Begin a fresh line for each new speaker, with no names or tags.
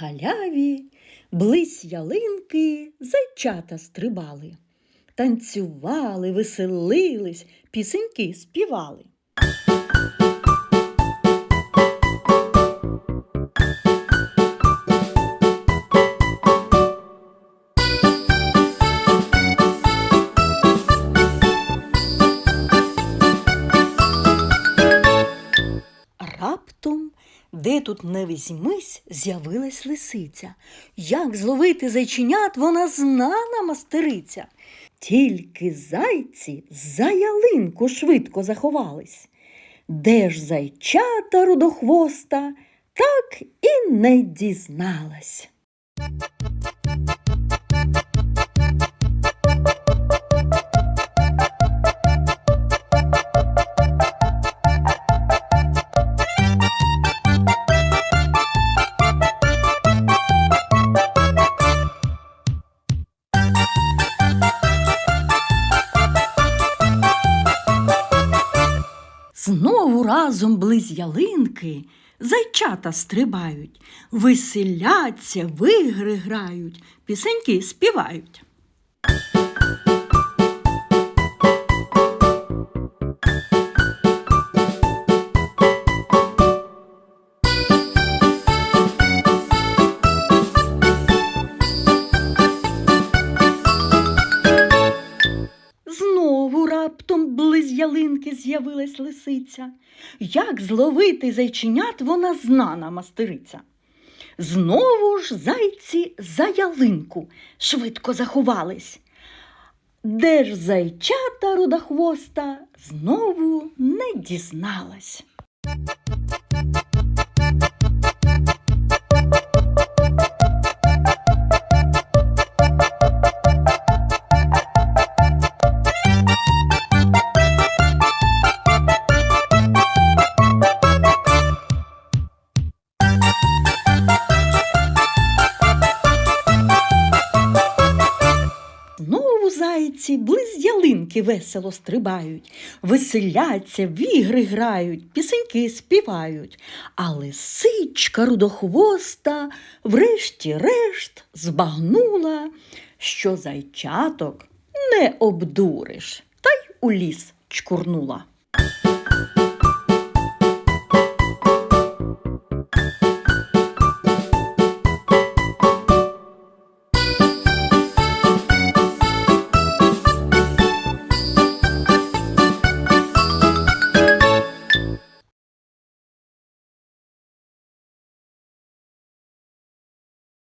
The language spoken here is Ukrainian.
Галяві близь ялинки зайчата стрибали, танцювали, веселились, пісеньки співали. Раптом, де тут не візьмись, з'явилась лисиця. Як зловити зайченят, вона знана мастериця. Тільки зайці за ялинку швидко заховались. Де ж зайчата рудохвоста, так і не дізналась. Знову разом близь ялинки зайчата стрибають, веселяться, вигри грають, пісеньки співають. Ялинки з'явилась лисиця. Як зловити зайченят, вона знана мастериця. Знову ж зайці за ялинку швидко заховались. Де ж зайчата рудохвоста знову не дізналась. Зайці близь ялинки весело стрибають, веселяться, в ігри грають, пісеньки співають. А лисичка рудохвоста врешті-решт збагнула, що зайчаток не обдуриш, та й у ліс чкурнула.